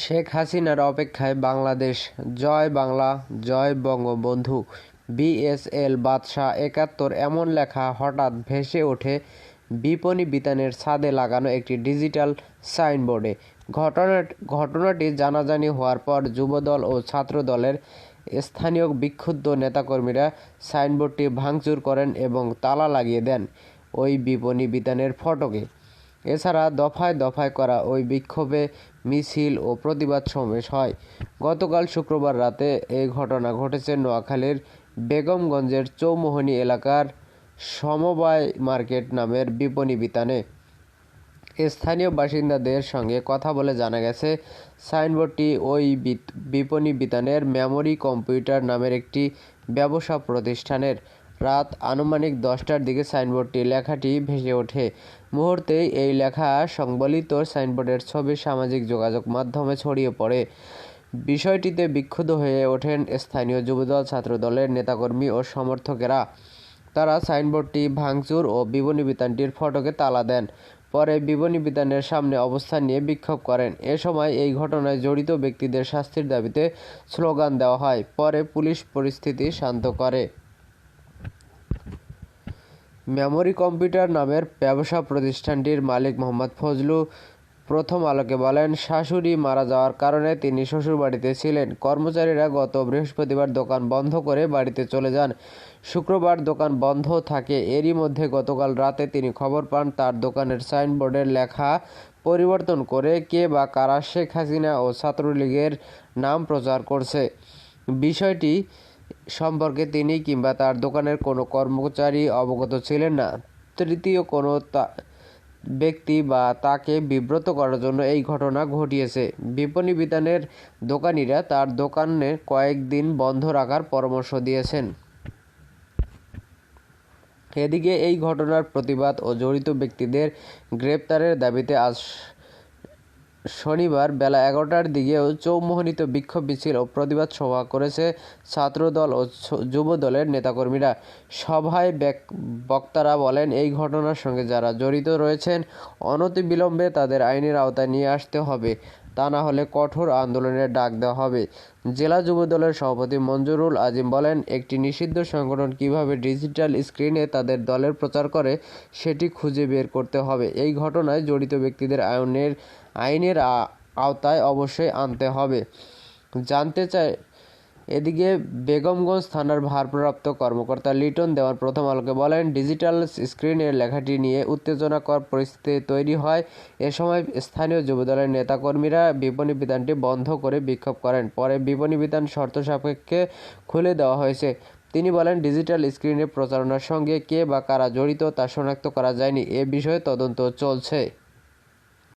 শেখ হাসিনার অপেক্ষায় বাংলাদেশ, জয় বাংলা, জয় বঙ্গবন্ধু বিএসএল বাদশাহ একাত্তর এমন লেখা হঠাৎ ভেসে ওঠে বিপণী বিতানের ছাদে লাগানো একটি ডিজিটাল সাইনবোর্ডে। ঘটনা ঘটনাটি জানাজানি হওয়ার পর যুবদল ও ছাত্রদলের স্থানীয় বিক্ষুব্ধ নেতাকর্মীরা সাইনবোর্ডটি ভাঙচুর করেন এবং তালা লাগিয়ে দেন ওই বিপণী বিতানের ফটকে। এছাড়া দফায় দফায় করা ওই বিক্ষোভে মিছিল ও প্রতিবাদ সমাবেশ হয়। গতকাল শুক্রবার রাতে এই ঘটনা ঘটেছে নোয়াখালীর বেগমগঞ্জের চৌমোহনী এলাকার সমবায় মার্কেট নামের বিপণী বিতানে। স্থানীয় বাসিন্দাদের সঙ্গে কথা বলে জানা গেছে, সাইনবোর্ডটি ওই বিপণী বিতানের মেমোরি কম্পিউটার নামের একটি ব্যবসা প্রতিষ্ঠানের রাত আনুমানিক দশটার দিকে সাইনবোর্ডটি লেখাটি ভেসে ওঠে। মুহূর্তেই এই লেখা সংবলিত সাইনবোর্ডের ছবি সামাজিক যোগাযোগ মাধ্যমে ছড়িয়ে পড়ে। বিষয়টিতে বিক্ষুব্ধ হয়ে ওঠেন স্থানীয় যুবদল, ছাত্রদলের নেতাকর্মী ও সমর্থকেরা। তারা সাইনবোর্ডটি ভাঙচুর ও বিপণী বিতানটির ফটকে তালা দেন। পরে বিপণী বিতানের সামনে অবস্থান নিয়ে বিক্ষোভ করেন। এ সময় এই ঘটনায় জড়িত ব্যক্তিদের শাস্তির দাবিতে স্লোগান দেওয়া হয়। পরে পুলিশ পরিস্থিতি শান্ত করে। মেমোরি কম্পিউটার নামের ব্যবসা প্রতিষ্ঠানটির মালিক মোহাম্মদ ফজলু প্রথম আলোকে বলেন, শাশুড়ি মারা যাওয়ার কারণে তিনি শ্বশুরবাড়িতে ছিলেন। কর্মচারীরা গত বৃহস্পতিবার দোকান বন্ধ করে বাড়িতে চলে যান। শুক্রবার দোকান বন্ধ থাকে। এরই মধ্যে গতকাল রাতে তিনি খবর পান, তার দোকানের সাইনবোর্ডের লেখা, পরিবর্তন করে কে বা কারা শেখ হাসিনা ও ছাত্রলীগের নাম প্রচার করছে। বিষয়টি সম্পর্কে তিনি কিংবা তার দোকানের কোনো কর্মচারী অবগত ছিলেন না। তৃতীয় কোনো ব্যক্তি বা তাকে বিব্রত করার জন্য এই ঘটনা ঘটিয়েছে। বিপণী বিতানের দোকানিরা তার দোকানে কয়েকদিন বন্ধ রাখার পরামর্শ দিয়েছেন। এদিকে এই ঘটনার প্রতিবাদ ও জড়িত ব্যক্তিদের গ্রেপ্তারের দাবিতে আজ শনিবার বেলা এগারোটার দিকেও চৌমোহনিত বিক্ষোভ মিছিল ও প্রতিবাদ সভা করেছে ছাত্রদল ও যুব যুবদলের নেতাকর্মীরা। সভায় বক্তারা বলেন, এই ঘটনার সঙ্গে যারা জড়িত রয়েছেন, অনতিবিলম্বে তাদের আইনের আওতায় নিয়ে আসতে হবে। তা না হলে কঠোর আন্দোলনের ডাক দেওয়া হবে। জেলা যুব দলের সভাপতি মঞ্জুরুল আজিম বলেন, একটি নিষিদ্ধ সংগঠন কীভাবে ডিজিটাল স্ক্রিনে তাদের দলের প্রচার করে, সেটি খুঁজে বের করতে হবে। এই ঘটনায় জড়িত ব্যক্তিদের আইনের আইনের আওতায় অবশ্যই আনতে হবে। জানতে চাই এদিকে বেগমগঞ্জ থানার ভারপ্রাপ্ত কর্মকর্তা লিটন দেওয়ান প্রথম আলোকে বলেন, ডিজিটাল স্ক্রিনের লেখাটি নিয়ে উত্তেজনাকর পরিস্থিতি তৈরি হয়। এ সময় স্থানীয় যুবদলের নেতাকর্মীরা বিপণী বিতানটি বন্ধ করে বিক্ষোভ করেন। পরে বিপণী বিতান শর্ত সাপেক্ষে খুলে দেওয়া হয়েছে। তিনি বলেন, ডিজিটাল স্ক্রিনে প্রচারণার সঙ্গে কে বা কারা জড়িত তা শনাক্ত করা যায়নি। এ বিষয়ে তদন্ত চলছে।